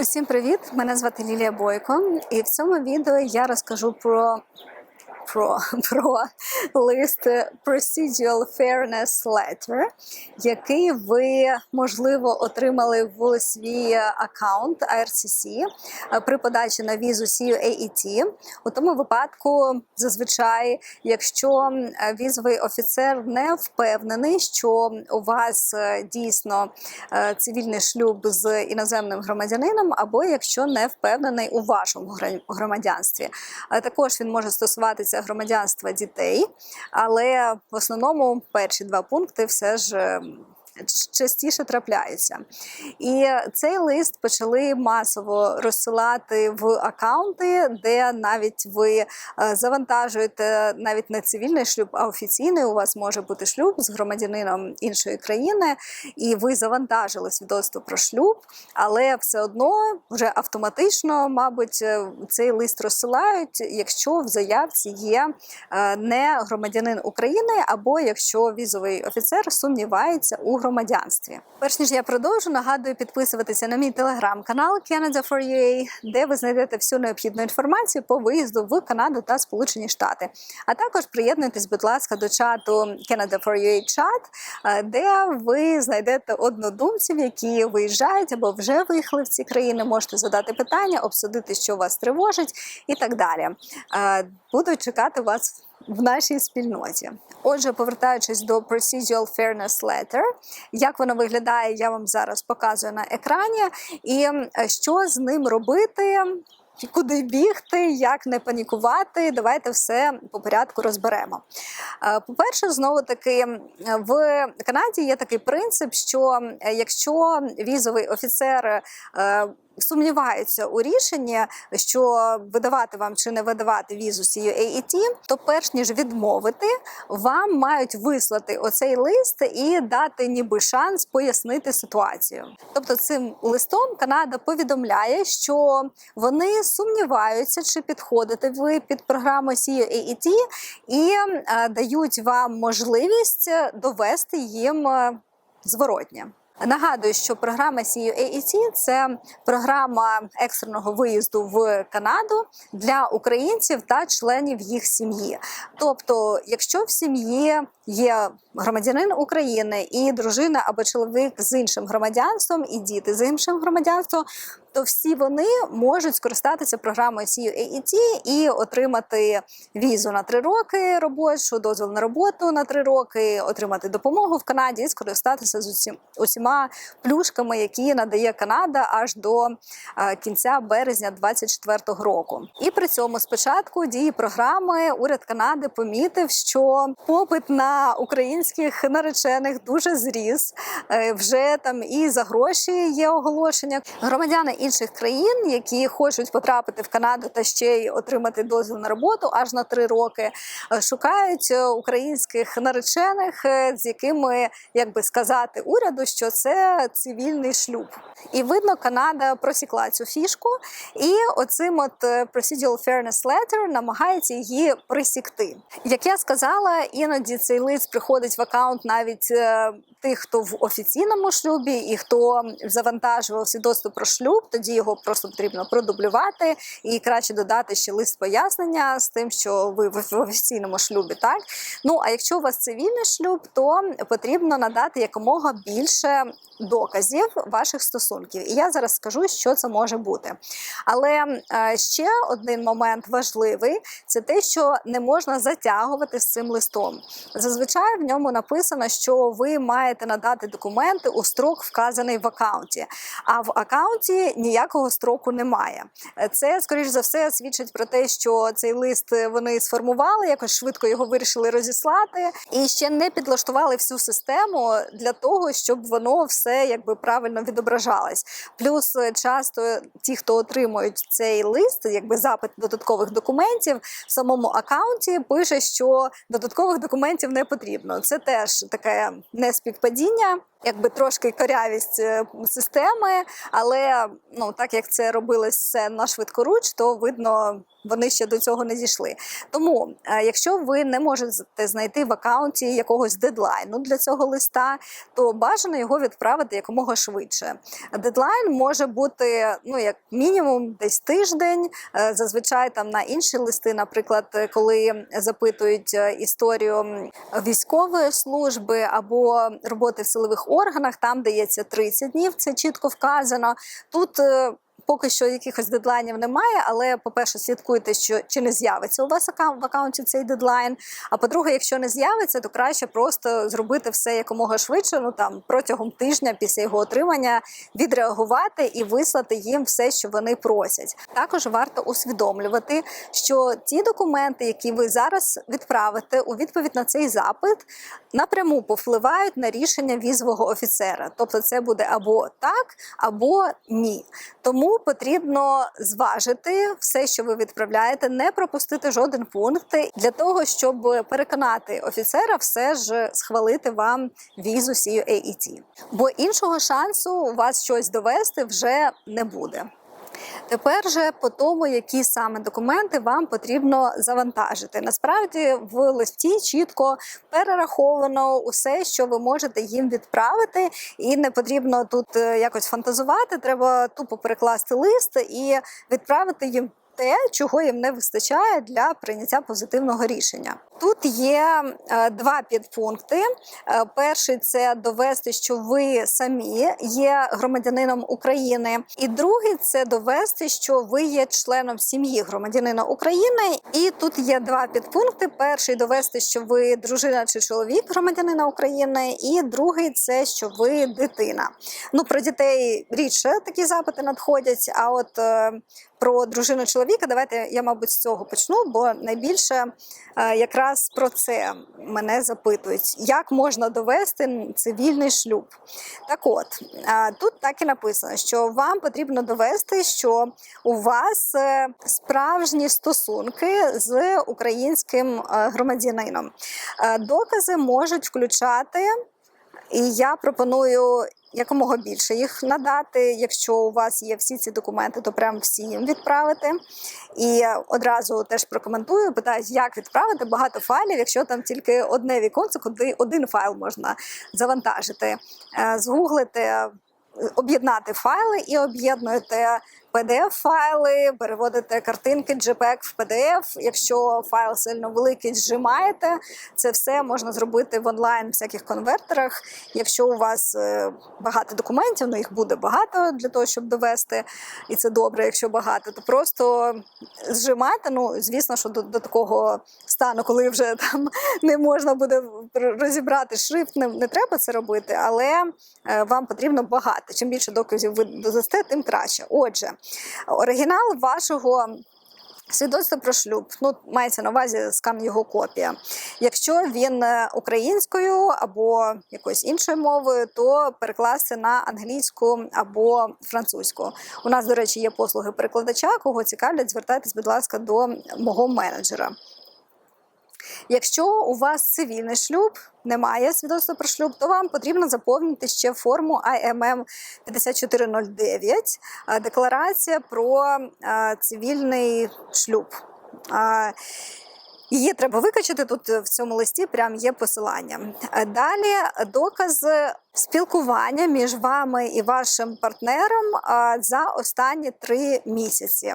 Усім привіт! Мене звати Лілія Бойко, і в цьому відео я розкажу про про, про лист Procedural Fairness Letter, який ви можливо отримали в свій аккаунт IRCC при подачі на візу CUAET. У тому випадку, зазвичай, якщо візовий офіцер не впевнений, що у вас е, дійсно е, цивільний шлюб з іноземним громадянином, або якщо не впевнений у вашому громадянстві. Також він може стосуватися громадянства дітей, але в основному перші два пункти все ж. Частіше трапляються, і цей лист почали масово розсилати в акаунти, де навіть ви е, завантажуєте навіть не цивільний шлюб, а офіційний. У вас може бути шлюб з громадянином іншої країни, і ви завантажили свідоцтво про шлюб, але все одно вже автоматично, мабуть, е, цей лист розсилають, якщо в заявці є е, не громадянин України, або якщо візовий офіцер сумнівається у громадянстві. Перш ніж я продовжу, нагадую підписуватися на мій телеграм-канал Canada for UA, де ви знайдете всю необхідну інформацію по виїзду в Канаду та Сполучені Штати. А також приєднуйтесь, будь ласка, до чату Canada for UA чат, е, де ви знайдете однодумців, які виїжджають або вже виїхали в ці країни. Можете задати питання, обсудити, що вас тривожить, і так далі. Е, Буду чекати вас в нашій спільноті. Отже, повертаючись до Procedural Fairness Letter, як воно виглядає, я вам зараз показую на екрані, і е, що з ним робити. Куди бігти, як не панікувати, давайте все по порядку розберемо. Е, По-перше, знову таки в Канаді є такий принцип, що е, якщо візовий офіцер сумнівається у рішенні, що видавати вам чи не видавати візу CUAET, то перш ніж відмовити, вам мають вислати оцей лист і дати ніби шанс пояснити ситуацію. Тобто, цим листом Канада повідомляє, що вони сумніваються, чи підходите ви під програму CUAET, і е, дають вам можливість довести їм е, зворотнє. Нагадую, що програма CUAET – це програма екстреного виїзду в Канаду для українців та членів їх сім'ї. Тобто, якщо в сім'ї є громадянин України і дружина або чоловік з іншим громадянством, і діти з іншим громадянством, то всі вони можуть скористатися програмою CUAET і отримати візу на три роки робочу, дозвіл на роботу на три роки, отримати допомогу в Канаді і скористатися з усім усіма плюшками, які надає Канада аж до е, кінця березня 2024 року. І при цьому спочатку дії програми уряд Канади помітив, що попит на українських наречених дуже зріс. Е, Вже там і за гроші є оголошення. Громадяни інших країн, які хочуть потрапити в Канаду та ще й отримати дозвіл на роботу аж на три роки, е, шукають е, українських наречених, з якими як би сказати уряду, що це цивільний шлюб. І видно, Канада просікла цю фішку, і оцим от Procedural Fairness Letter намагається її присікти. Як я сказала, іноді цей лист приходить в аккаунт навіть е, тих, хто в офіційному шлюбі, і хто завантажував свідоцтво про шлюб, тоді його просто потрібно продублювати і краще додати ще лист пояснення з тим, що ви в в офіційному шлюбі. Так ну а якщо у вас цивільний шлюб, то потрібно надати якомога більше доказів ваших стосунків. І я зараз скажу, що це може бути. Але е, ще один момент важливий це те, що не можна затягувати з цим листом. Зазвичай в ньому написано, що ви маєте надати документи у строк, вказаний в аккаунті. А в аккаунті ніякого строку немає. Це, скоріш за все, свідчить про те, що цей лист вони сформували, якось швидко його вирішили розіслати, і ще не підлаштували всю систему для того, щоб воно все якби правильно відображалось. Плюс е, часто ті, хто отримують цей лист, якби запит додаткових документів в самому аккаунті, пише, що додаткових документів не потрібно. Це теж таке неспівпадіння. Якби трошки корявість е, системи, але ну так як це робилось все на швидкоруч, то видно. Вони ще до цього не дійшли. Тому, е, якщо ви не можете знайти в аккаунті якогось дедлайну для цього листа, то бажано його відправити якомога швидше. Дедлайн може бути ну як мінімум десь тиждень. Е, Зазвичай там на інші листи, наприклад, коли запитують історію військової служби або роботи в силових органах, там дається 30 днів. Це чітко вказано. Тут е, Поки що якихось дедлайнів немає, але по-перше, слідкуйте, що чи не з'явиться у вас в аккаунті цей дедлайн. А по-друге, якщо не з'явиться, то краще просто зробити все якомога швидше. Ну там протягом тижня після його отримання відреагувати і вислати їм все, що вони просять. Також варто усвідомлювати, що ті документи, які ви зараз відправите у відповідь на цей запит, напряму повпливають на рішення візового офіцера. Тобто, це буде або так, або ні. Тому потрібно зважити все, що ви відправляєте, не пропустити жоден пункт для того, щоб переконати офіцера все ж схвалити вам візу CUAET. Бо іншого шансу у вас щось довести вже не буде. Тепер же по тому, які саме документи вам потрібно завантажити. Насправді в листі чітко перераховано усе, що ви можете їм відправити, і не потрібно тут е, якось фантазувати. Треба тупо перекласти лист і відправити їм. Те, чого їм не вистачає для прийняття позитивного рішення. Тут є е, два підпункти. Е, перший це довести, що ви самі є громадянином України, і другий це довести, що ви є членом сім'ї громадянина України. І тут є два підпункти: перший довести, що ви дружина чи чоловік громадянина України, і другий це що ви дитина. Ну про дітей рідше такі запити надходять. А от е, про дружину чоловіка, давайте я, мабуть, з цього почну, бо найбільше е, якраз про це мене запитують: як можна довести цивільний шлюб? Так от тут так і написано, що вам потрібно довести, що у вас е, справжні стосунки з українським е, громадянином. Е, Докази можуть включати. І я пропоную якомога більше їх надати. Якщо у вас є всі ці документи, то прям всі їм відправити. І одразу теж прокоментую, питають, як відправити багато файлів, якщо там тільки одне віконце, куди один файл можна завантажити. згуглити. Згуглите. Об'єднати файли і об'єднуєте PDF-файли, переводите картинки JPEG в PDF. Якщо файл сильно великий, зжимаєте. Це все можна зробити в онлайн всяких конвертерах. Якщо у вас е, багато документів, ну їх буде багато для того, щоб довести, і це добре, якщо багато, то просто зжимайте. Ну, звісно, що до, до такого стану, коли вже там не можна буде розібрати шрифт, не, не треба це робити, але е, вам потрібно багато. Чим більше доказів ви додасте, тим краще. Отже, оригінал вашого. Свідоцтво про шлюб, ну мається на увазі скан його копія. Якщо він е, українською або якоюсь іншою мовою, то перекласти на англійську або французьку. У нас, до речі, є послуги перекладача. Кого цікавлять, звертайтесь, будь ласка, до мого менеджера. Якщо у вас цивільний шлюб, немає свідоцтва про шлюб, то вам потрібно заповнити ще форму IMM 5409, е, декларація про цивільний шлюб. Її треба викачати тут в цьому листі. Прям є посилання. Далі доказ спілкування між вами і вашим партнером за останні три місяці.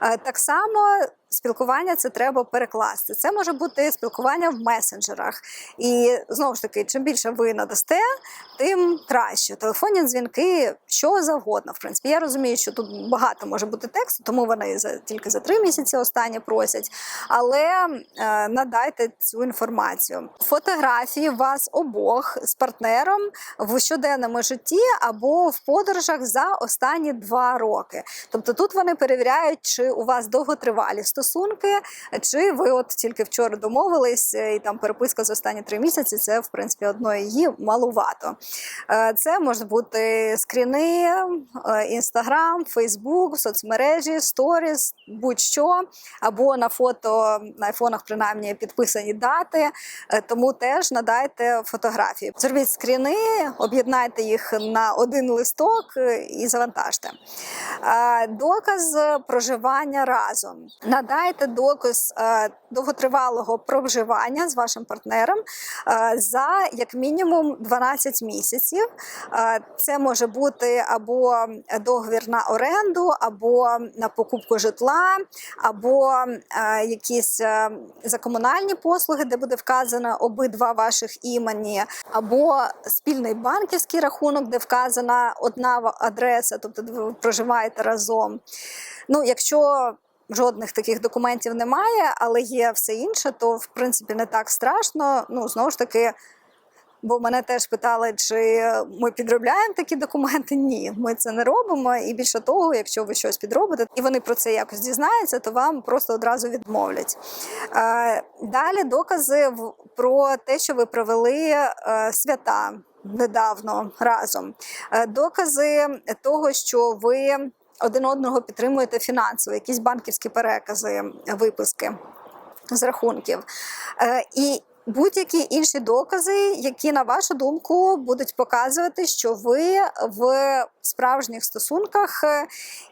Так само. Спілкування це треба перекласти. Це може бути спілкування в месенджерах. І знову ж таки, чим більше ви надасте, тим краще. Телефонні дзвінки, що завгодно. В принципі, я розумію, що тут багато може бути тексту, тому вони за тільки за три місяці останні просять. Але е, надайте цю інформацію. Фотографії вас обох з партнером в щоденному житті або в подорожах за останні два роки. Тобто тут вони перевіряють, чи у вас довготривалі стосунки стосунки, чи ви от тільки вчора домовились, е, і там переписка за останні три місяці. Це в принципі одної її малувато. Е, Це можуть бути скріни, інстаграм, фейсбук, соцмережі, сторіс, будь-що, або на фото на айфонах, принаймні підписані дати. Е, Тому теж надайте фотографії. Зробіть скріни, об'єднайте їх на один листок е, і завантажте. Е, Доказ проживання разом. Надайте доказ е, довготривалого проживання з вашим партнером е, за як мінімум 12 місяців. Е, Це може бути або договір на оренду, або на покупку житла, або якісь за комунальні послуги, де буде вказано обидва ваших імені, або спільний банківський рахунок, де вказана одна адреса, тобто де ви проживаєте разом. Ну, якщо жодних таких документів немає, але є все інше, то в принципі не так страшно. Ну, знову ж таки. Бо мене теж питали, чи ми підробляємо такі документи. Ні, ми це не робимо. І більше того, якщо ви щось підробите, і вони про це якось дізнаються, то вам просто одразу відмовлять. Е, Далі докази про те, що ви провели е, свята недавно разом. Е, Докази того, що ви один одного підтримуєте фінансово, якісь банківські перекази, виписки з рахунків. Е, І будь-які інші докази, які, на вашу думку, будуть показувати, що ви в справжніх стосунках.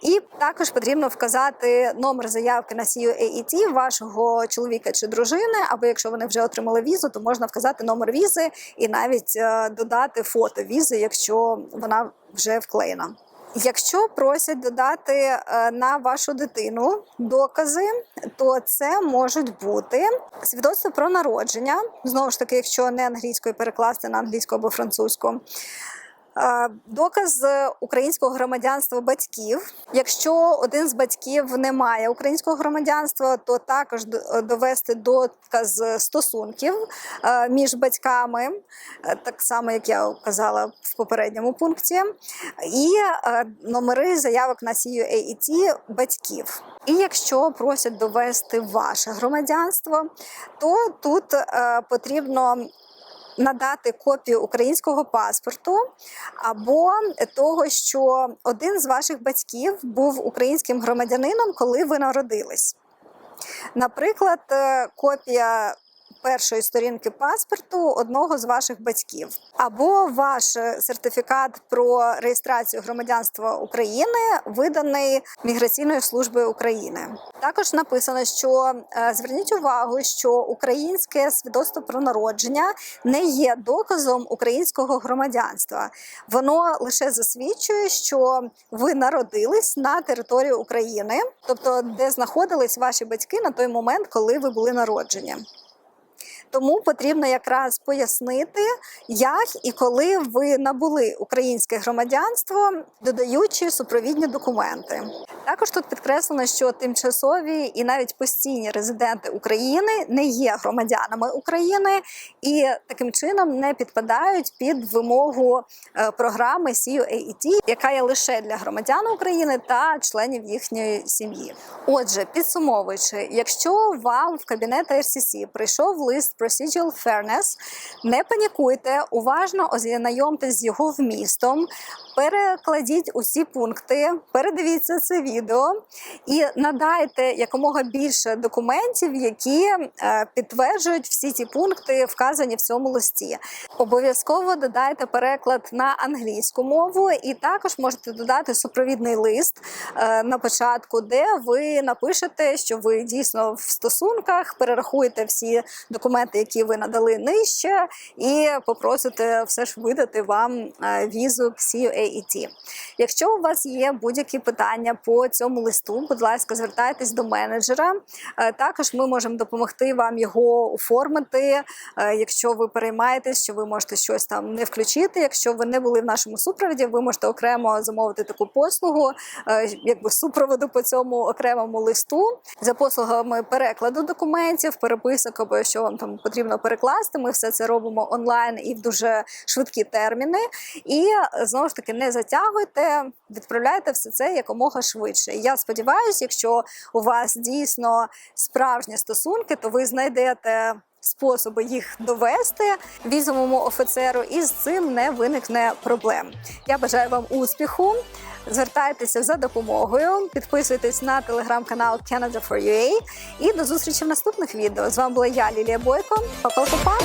І також потрібно вказати номер заявки на CUAET вашого чоловіка чи дружини, або якщо вони вже отримали візу, то можна вказати номер візи і навіть е, додати фото візи, якщо вона вже вклеєна. Якщо просять додати е, на вашу дитину докази, то це можуть бути свідоцтво про народження. Знову ж таки, якщо не англійською перекласти на англійську або французьку. Е, Доказ українського громадянства батьків. Якщо один з батьків не має українського громадянства, то також довести доказ стосунків е, між батьками, е, так само як я казала в попередньому пункті, і е, номери заявок на CUAET батьків. І якщо просять довести ваше громадянство, то тут е, потрібно надати копію українського паспорту або того, що один з ваших батьків був українським громадянином, коли ви народились. Наприклад, е, копія першої сторінки паспорту одного з ваших батьків, або ваш е, сертифікат про реєстрацію громадянства України, виданий Міграційною службою України. Також написано, що е, зверніть увагу, що українське свідоцтво про народження не є доказом українського громадянства. Воно лише засвідчує, що ви народились на території України, тобто де знаходились ваші батьки на той момент, коли ви були народжені. Тому потрібно якраз пояснити, як і коли ви набули українське громадянство, додаючи супровідні документи. Також тут підкреслено, що тимчасові і навіть постійні резиденти України не є громадянами України і таким чином не підпадають під вимогу е, програми CUAET, яка є лише для громадян України та членів їхньої сім'ї. Отже, підсумовуючи, якщо вам в кабінет RCC прийшов лист Procedural Fairness, не панікуйте, уважно ознайомтесь з його вмістом, перекладіть усі пункти, передивіться це відео і надайте якомога більше документів, які е, підтверджують всі ті пункти, вказані в цьому листі. Обов'язково додайте переклад на англійську мову, і також можете додати супровідний лист е, на початку, де ви напишете, що ви дійсно в стосунках, перерахуєте всі документи, які ви надали нижче, і попросите все ж видати вам е, візу CUAET. Якщо у вас є будь-які питання по цьому листу, будь ласка, звертайтесь до менеджера. Е, Також ми можемо допомогти вам його оформити, е, якщо ви переймаєтесь, що ви можете щось там не включити. Якщо ви не були в нашому супроводі, ви можете окремо замовити таку послугу, якби супроводу по цьому окремому листу за послугами перекладу документів, переписок або що вам там потрібно перекласти. Ми все це робимо онлайн і в дуже швидкі терміни. І е, знову ж таки не затягуйте, відправляйте все це якомога швидше. Я сподіваюся, якщо у вас дійсно справжні стосунки, то ви знайдете способи їх довести візовому офіцеру, і з цим не виникне проблем. Я бажаю вам успіху. Звертайтеся за допомогою, підписуйтесь на телеграм-канал Canada for UA і до зустрічі в наступних відео. З вами була я, Лілія Бойко. Па-па-па-па!